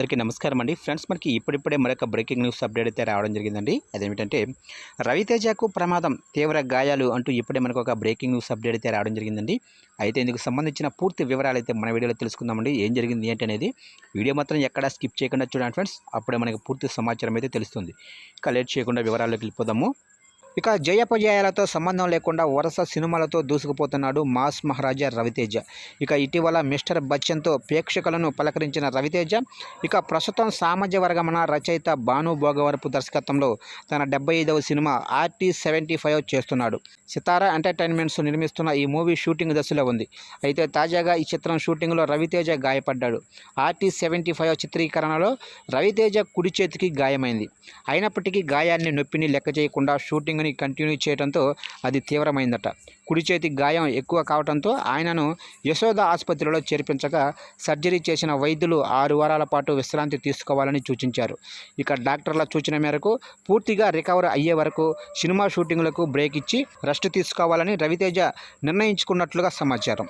అందరికీ నమస్కారం అండి ఫ్రెండ్స్ మనకి ఇప్పుడిప్పుడే మరొక బ్రేకింగ్ న్యూస్ అప్డేట్ అయితే రావడం జరిగిందండి. అదేమిటంటే రవితేజకు ప్రమాదం తీవ్ర గాయాలు అంటూ ఇప్పుడే మనకు ఒక బ్రేకింగ్ న్యూస్ అప్డేట్ అయితే రావడం జరిగిందండి. అయితే ఇందుకు సంబంధించిన పూర్తి వివరాలు అయితే మన వీడియోలో తెలుసుకుందామండి. ఏం జరిగింది ఏంటి అనేది వీడియో మాత్రం ఎక్కడ స్కిప్ చేయకుండా చూడండి ఫ్రెండ్స్. అప్పుడే మనకి పూర్తి సమాచారం అయితే తెలుస్తుంది. ఇక లేట్ చేయకుండా వివరాల్లోకి వెళ్ళిపోదాము. ఇక జయపజయాలతో సంబంధం లేకుండా వరుస సినిమాలతో దూసుకుపోతున్నాడు మాస్ మహారాజా రవితేజ. ఇక ఇటీవల మిస్టర్ బచ్చన్తో ప్రేక్షకులను పలకరించిన రవితేజ ఇక ప్రస్తుతం సామాజ్య వర్గమన రచయిత భాను భోగవరపు దర్శకత్వంలో తన డెబ్బై ఐదవ సినిమా ఆర్టీ సెవెంటీ ఫైవ్ చేస్తున్నాడు. సితారా ఎంటర్టైన్మెంట్స్ నిర్మిస్తున్న ఈ మూవీ షూటింగ్ దశలో ఉంది. అయితే తాజాగా ఈ చిత్రం షూటింగ్లో రవితేజ గాయపడ్డాడు. ఆర్టీ సెవెంటీ ఫైవ్ చిత్రీకరణలో రవితేజ కుడి చేతికి గాయమైంది. అయినప్పటికీ గాయాన్ని నొప్పిని లెక్క చేయకుండా షూటింగ్ షూటింగ్ని కంటిన్యూ చేయడంతో అది తీవ్రమైందట. కుడి చేతి గాయం ఎక్కువ కావడంతో ఆయనను యశోద ఆసుపత్రిలో చేర్పించగా సర్జరీ చేసిన వైద్యులు ఆరు వారాల పాటు విశ్రాంతి తీసుకోవాలని సూచించారు. ఇక డాక్టర్ల సూచన మేరకు పూర్తిగా రికవర్ అయ్యే వరకు సినిమా షూటింగ్లకు బ్రేక్ ఇచ్చి రెస్ట్ తీసుకోవాలని రవితేజ నిర్ణయించుకున్నట్లుగా సమాచారం.